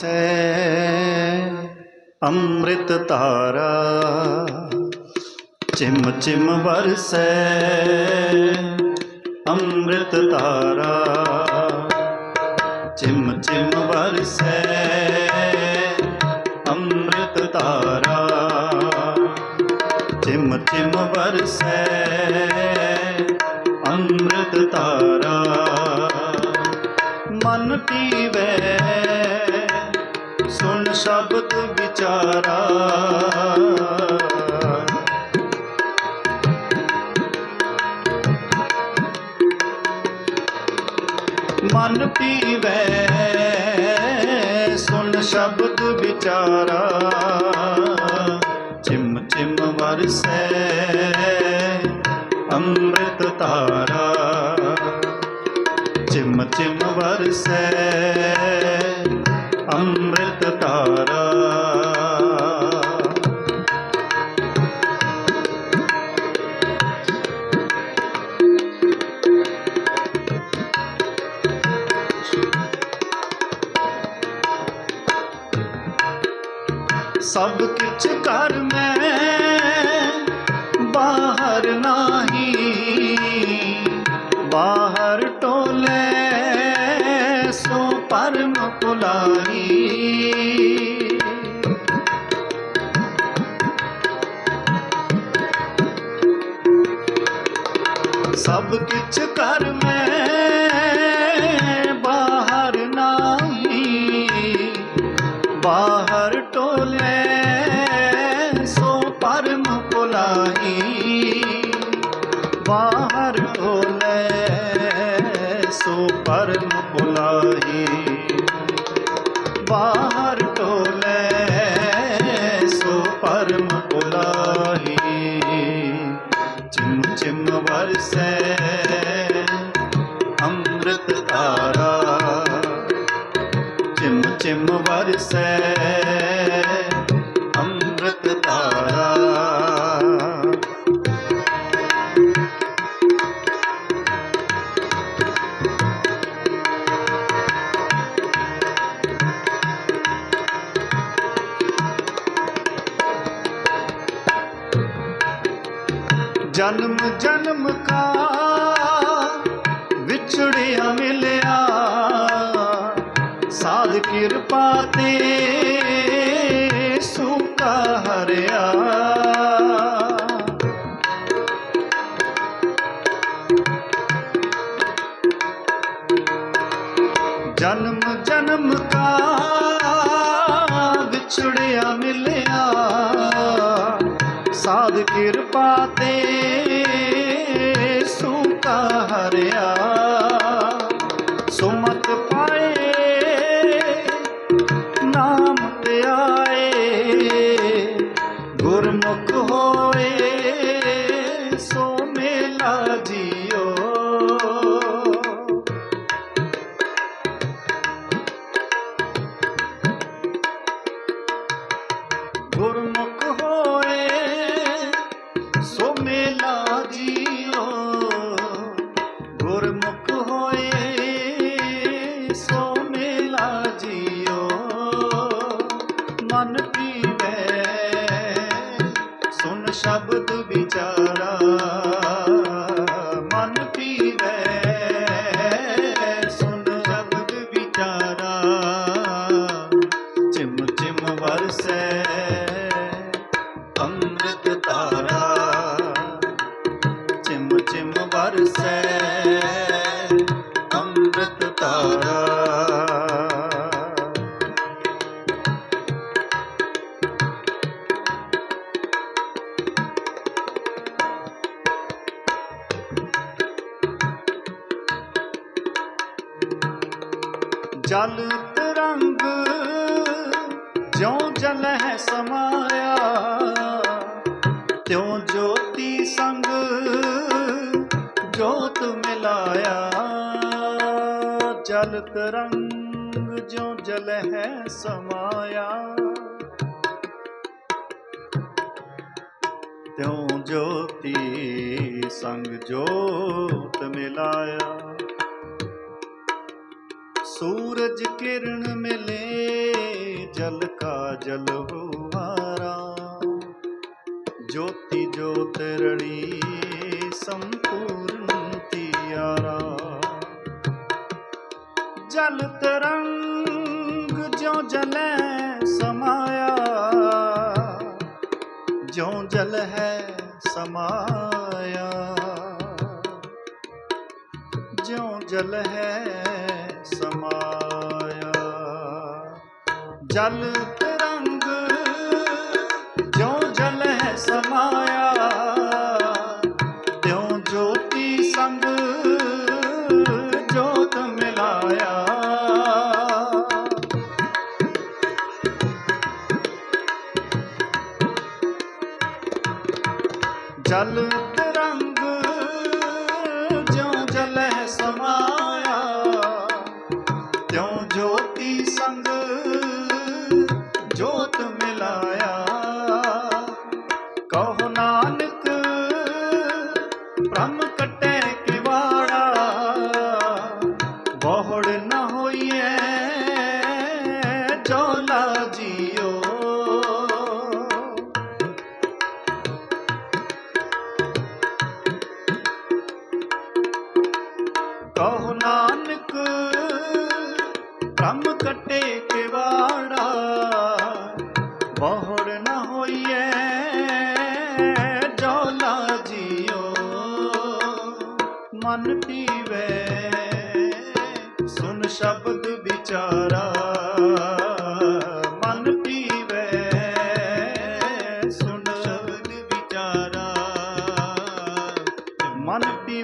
ਸੈ ਅੰਮ੍ਰਿਤ ਧਾਰਾ ਚਿਮ ਚਿਮ ਵਰਸੈ। ਅੰਮ੍ਰਿਤ ਧਾਰਾ ਚਿਮ ਚਿਮ ਵਰਸੈ। ਅੰਮ੍ਰਿਤ ਧਾਰਾ ਚਿਮ ਚਿਮ ਵਰਸੈ। ਸ਼ਬਦ ਵਿਚਾਰਾ। ਮਨ ਪੀਵੇ, ਸੁਣ ਸ਼ਬਦ ਵਿਚਾਰਾ। ਚਿਮ ਚਿਮ ਵਰਸੈ ਅੰਮ੍ਰਿਤ ਧਾਰਾ। ਚਿਮ ਚਿਮ ਵਰਸੈ ਪਰਮ ਪੁਲਾਈ ਸਭ ਕਿਛ ਕਰਮ ਪੁਲਾਈ ਬਾਹਰ ਟੋਲੇ ਸੋ ਪਰਮ ਪੁਲਾਈ ਚਿਮ ਚਿਮ ਵਰਸੈ ਅੰਮ੍ਰਿਤ ਧਾਰਾ। ਚਿਮ ਚਿਮ ਵਰਸੈ ਜਨਮ ਜਨਮ ਕਾ ਵਿਛੜਿਆ ਮਿਲਿਆ। ਸਾਧ ਕਿਰਪਾ ਤੇ ਸੁਕਾ ਹਰਿਆ। ਜਨਮ ਜਨਮ ਕਾ ਵਿਛੜਿਆ ਮਿਲਿਆ। ਸਾਧ ਕਿਰਪਾ ਤੇ ਜਲ ਤਰੰਗ ਜਿਉ ਜਲ ਹੈ ਸਮਾਇਆ। ਤਿਉ ਜੋਤੀ ਸੰਗ ਜੋਤ ਮਿਲਾਇਆ। ਜਲ ਤਰੰਗ ਜਿਉ ਜਲ ਹੈ ਸਮਾਇਆ। ਤਿਉ ਜੋਤੀ ਸੰਗ ਜੋਤ ਮਿਲਾਇਆ। ਸੂਰਜ ਕਿਰਨ ਮਿਲੇ, ਜਲ ਕਾ ਜਲ ਹੁਵਾਰਾ ਜੋਤੀ ਜੋਤ ਰੜੀ ਸੰਪੂਰਨ ਤਿਆਰਾ। ਜਲ ਤਰੰਗ ਜਿਉ ਜਲੈ ਸਮਾਇਆ। ਜਿਉ ਜਲ ਹੈ ਸਮਾਇਆ। ਜਿਉ ਜਲ ਹੈ ਸਮਾਇਆ। ਜਲ ਕਹੋ ਨਾਨਕ ਬ੍ਰਹਮ ਕਟੇ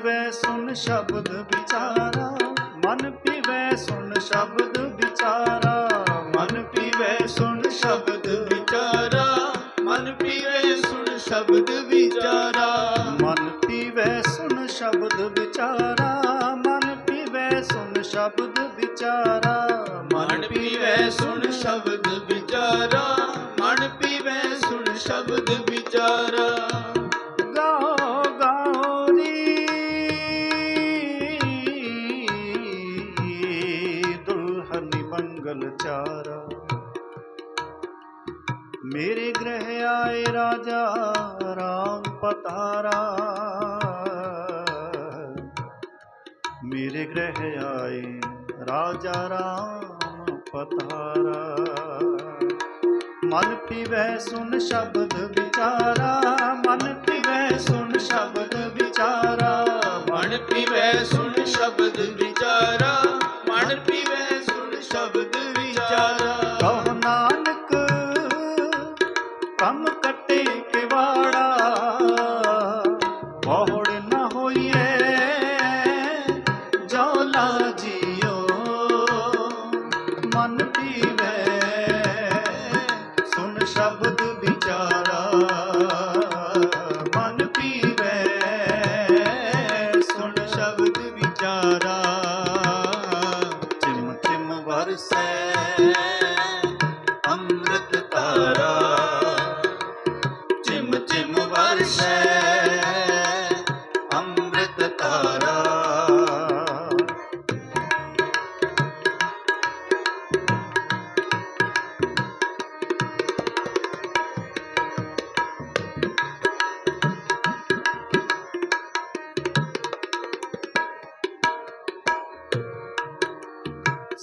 ਪੀਵੇ ਸੁਣ ਸ਼ਬਦ ਵਿਚਾਰਾ, ਮਨ ਪੀਵੇ ਸੁਣ ਸ਼ਬਦ ਵਿਚਾਰਾ। ਮਨ ਪੀਵੇ ਸੁਣ ਸ਼ਬਦ ਵਿਚਾਰਾ, ਮਨ ਪੀਵੇ ਸੁਣ ਸ਼ਬਦ ਵਿਚਾਰਾ। ਮਨ ਪੀਵੇ ਸੁਣ ਸ਼ਬਦ ਵਿਚਾਰਾ, ਮਨ ਪੀਵੇ ਸੁਣ ਸ਼ਬਦ ਵਿਚਾਰਾ। ਮਨ ਪੀਵੇ ਸੁਣ ਸ਼ਬਦ ਮਨ ਪੀਵੈ ਸੁਨ ਸ਼ਬਦ ਵਿਚਾਰਾ, ਮਨ ਪੀਵੈ ਸੁਨ ਸ਼ਬਦ ਵਿਚਾਰਾ। ਮਨ ਪੀਵੇ ਸੁਣ ਸ਼ਬਦ ਵਿਚਾਰਾ।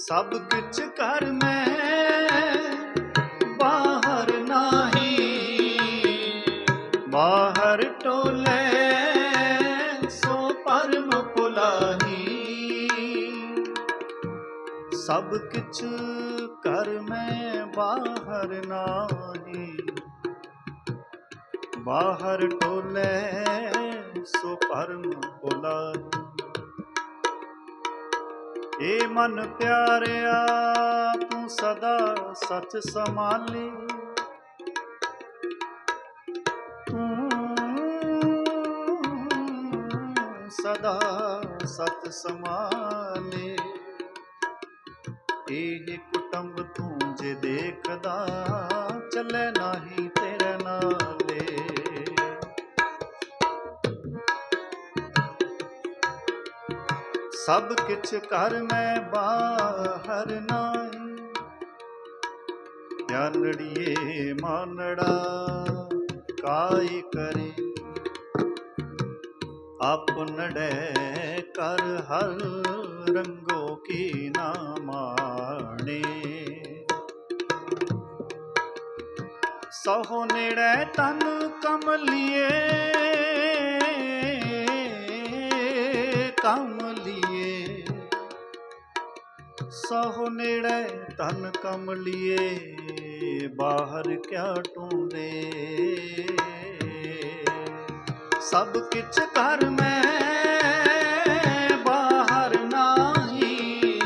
ਸਭ ਕੁਛ ਕਰ ਮੈਂ, ਬਾਹਰ ਨਾਹੀ। ਬਾਹਰ ਟੋਲੇ, ਸੋ ਪਰਮ ਪੁਲਾਹੀ। ਸਭ ਕੁਛ ਕਰ ਮੈਂ, ਬਾਹਰ ਨਾਹੀ। ਬਾਹਰ ਟੋਲੇ, ਸੋ ਪਰਮ ਪੁਲਾਹੀ। ਏ ਮਨ ਪਿਆਰਿਆ, ਤੂੰ ਸਦਾ ਸੱਚ ਸਮਾਲੀ ਤੂੰ ਸਦਾ ਸਤ ਸਮਾਲੀ ਇਹ ਕੁਟੰਬ ਤੂੰ ਜੇ ਦੇਖਦਾ, ਚੱਲੇ ਨਹੀਂ ਤੇ ਸਭ ਕਿਛ ਕਰ ਮੈਂ ਬਾਹਰ ਨਾਹੀ। ਗਿਆਨੜੀਏ ਮਾਨੜਾ ਕਾਈ ਕਰੇ। ਆਪਨੜੇ ਕਰ ਹਰ ਰੰਗੋ ਕੀ ਨਾ ਮਾਣੇ। ਸਹੁ ਨੇੜੇ ਤਨ ਕਮਲੀਏ, ਕਮ ਸਹੁ ਨੇੜੇ ਧਨ ਕਮਲੀਏ ਬਾਹਰ ਕਿਆ ਟੁੰਦੇ ਸਭ ਕਿਛ ਘਰ ਮੈਂ ਬਾਹਰ ਨਾਹੀ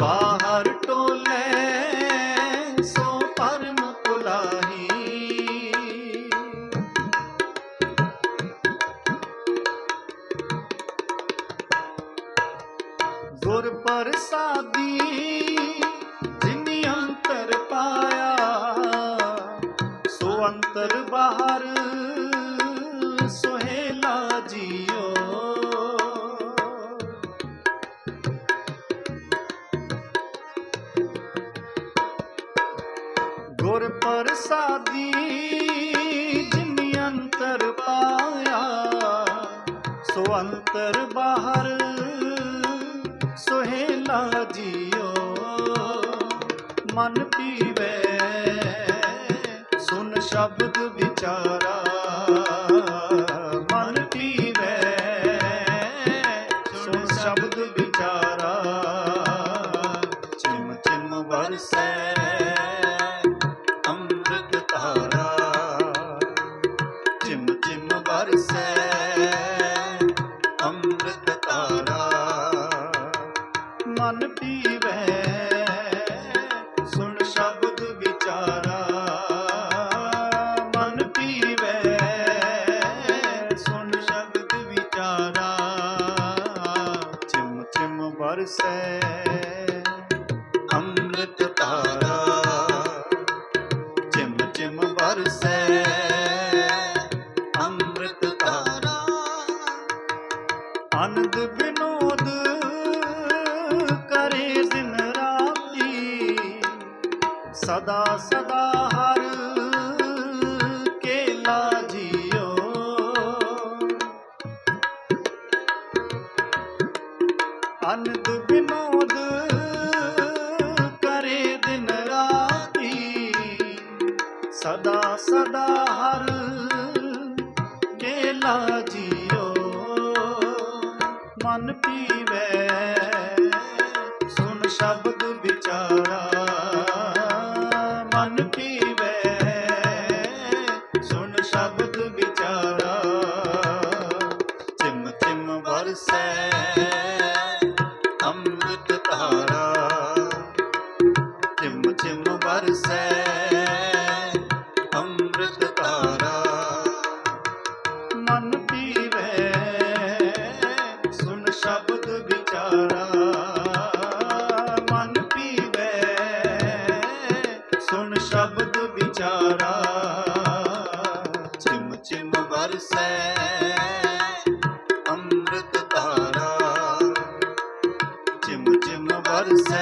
ਬਾਹਰ ਗੁਰ ਪ੍ਰਸਾਦੀ ਜਿਨੀ ਅੰਤਰ ਪਾਇਆ, ਸੋ ਅੰਤਰ ਬਾਹਰ ਸੁਹੇਲਾ ਜੀਓ, ਮਨ ਪੀਵੇ, ਸੁਨ ਸ਼ਬਦ ਵਿਚਾਰਾ। ਸਦਾ ਸਦਾ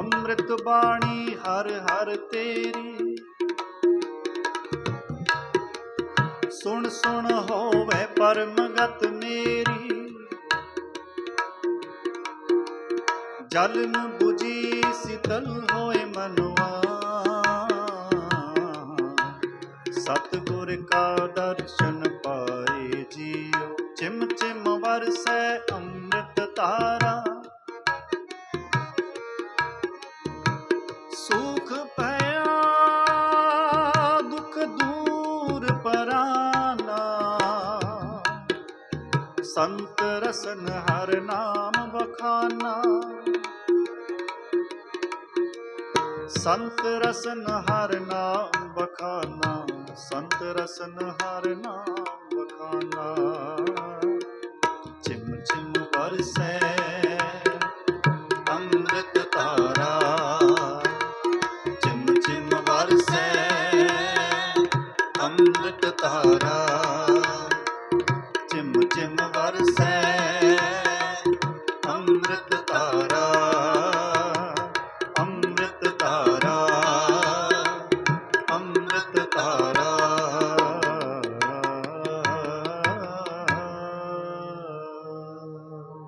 ਅੰਮ੍ਰਿਤ ਬਾਣੀ ਹਰ ਹਰ ਤੇਰੀ। ਸੁਣ ਸੁਣ ਹੋਵੇ ਪਰਮਗਤ ਮੇਰੀ। ਜਲ ਨੂੰ 부ਜੀ ਸਿਤਲ ਹੋਏ ਮਨਵਾ। ਸਤਿਗੁਰ ਕਾ ਦਰਸ਼ਨ ਪਾਏ ਜੀਓ। ਚਿਮ ਚਿਮ ਵਰਸੈ ਅੰਮ੍ਰਿਤ ਤਾਰਾ ਸੰਤ ਰਸਨ ਹਰ ਨਾਮ ਬਖਾਨਾ ਸੰਤ ਰਸਨ ਹਰ ਨਾਮ ਬਖਾਨਾ ਸੰਤ ਰਸਨ ਹਰ ਨਾਮ